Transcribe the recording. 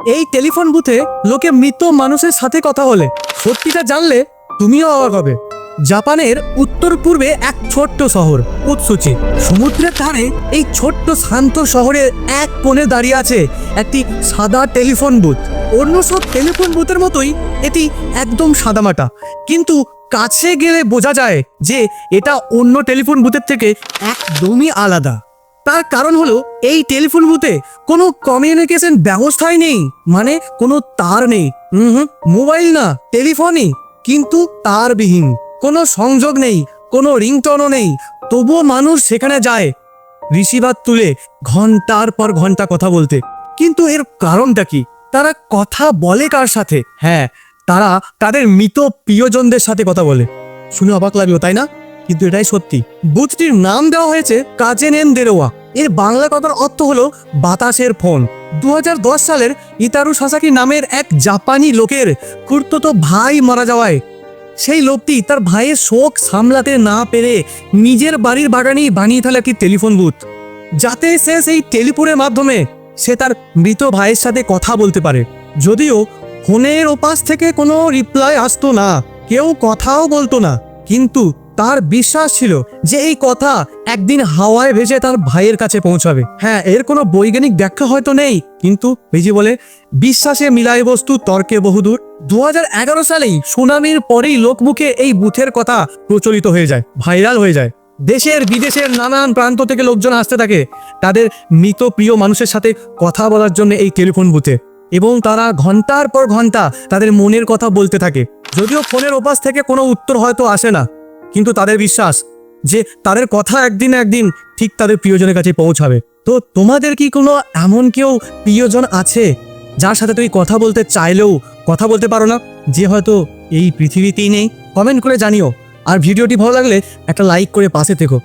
এই টেলিফোন বুথে লোকে মৃত মানুষের সাথে কথা বলে। সত্যিটা জানলে তুমিও অবাক হবে। জাপানের উত্তর পূর্বে এক ছোট্ট শহর উৎসুচি সমুদ্রের ধারে এই ছোট্ট শান্ত শহরের এক কোণে দাঁড়িয়ে আছে একটি সাদা টেলিফোন বুথ। অন্য সব টেলিফোন বুথের মতোই এটি একদম সাদামাটা। কিন্তু কাছে গেলে বোঝা যায় যে এটা অন্য টেলিফোন বুথের থেকে একদমই আলাদা। তার কারণ হলো, এই টেলিফোন বুথে কোনো কমিউনিকেশন ব্যবস্থাই নেই। মানে কোনো তার নেই। হুম মোবাইল না টেলিফোনই কিন্তু তারবিহীন। কোনো সংযোগ নেই, কোনো রিংটনও নেই। তবুও মানুষ সেখানে যায়, রিসিভার তুলে ঘণ্টার পর ঘণ্টা কথা বলতে। কিন্তু এর কারণটা কি? তারা কথা বলে কার সাথে? হ্যাঁ তারা তাদের মৃত প্রিয়জনদের সাথে কথা বলে। শুনে অবাক লাগল, তাই না? কিন্তু এটাই সত্যি। বুথটির নাম দেওয়া হয়েছে কাজেনেন দেরোয়া। এর বাংলা কথার অর্থ হলো বাতাসের ফোন। দু হাজার দশ সালের ইতারু সাসাকি নামের এক জাপানি লোকের কুর্তত ভাই মারা যাওয়ায়। সেই লোকটি তার ভাইয়ের শোক সামলাতে না পেরে নিজের বাড়ির বাগানেই বানিয়ে ফেলে একটি টেলিফোন বুথ। যাতে সে সেই টেলিফোনের মাধ্যমে সে তার মৃত ভাইয়ের সাথে কথা বলতে পারে। যদিও ফোনের ওপাশ থেকে কোনো রিপ্লাই আসতো না, কেউ কথাও বলতো না, কিন্তু তার বিশ্বাস ছিল যে এই কথা একদিন হাওয়ায় ভেসে তার ভাইয়ের কাছে পৌঁছাবে। হ্যাঁ এর কোনো বৈজ্ঞানিক ব্যাখ্যা হয়তো নেই, কিন্তু বেজি বলে, বিশ্বাসে মিলায় বস্তু তর্কে বহুদূর। দু সালেই সুনামির পরেই লোকমুখে এই বুথের কথা প্রচলিত হয়ে যায়, ভাইরাল হয়ে যায়। দেশের বিদেশের নানান প্রান্ত থেকে লোকজন আসতে থাকে, তাদের মৃত প্রিয় মানুষের সাথে কথা বলার জন্য এই টেলিফোন বুথে। এবং তারা ঘণ্টার পর ঘণ্টা তাদের মনের কথা বলতে থাকে, যদিও ফোনের ওপাশ থেকে কোনো উত্তর হয়তো আসে না। কিন্তু তাদের বিশ্বাস যে তাদের কথা একদিন একদিন ঠিক তাদের প্রিয়জনের কাছে পৌঁছাবে। তো তোমাদের কি কোনো এমন কেউ প্রিয়জন আছে যার সাথে তুমি কথা বলতে চাইলেও কথা বলতে পারো না? যে হয়তো এই পৃথিবীতেই নেই? কমেন্ট করে জানিও। আর ভিডিওটি ভালো লাগলে একটা লাইক করে পাশে থেকো।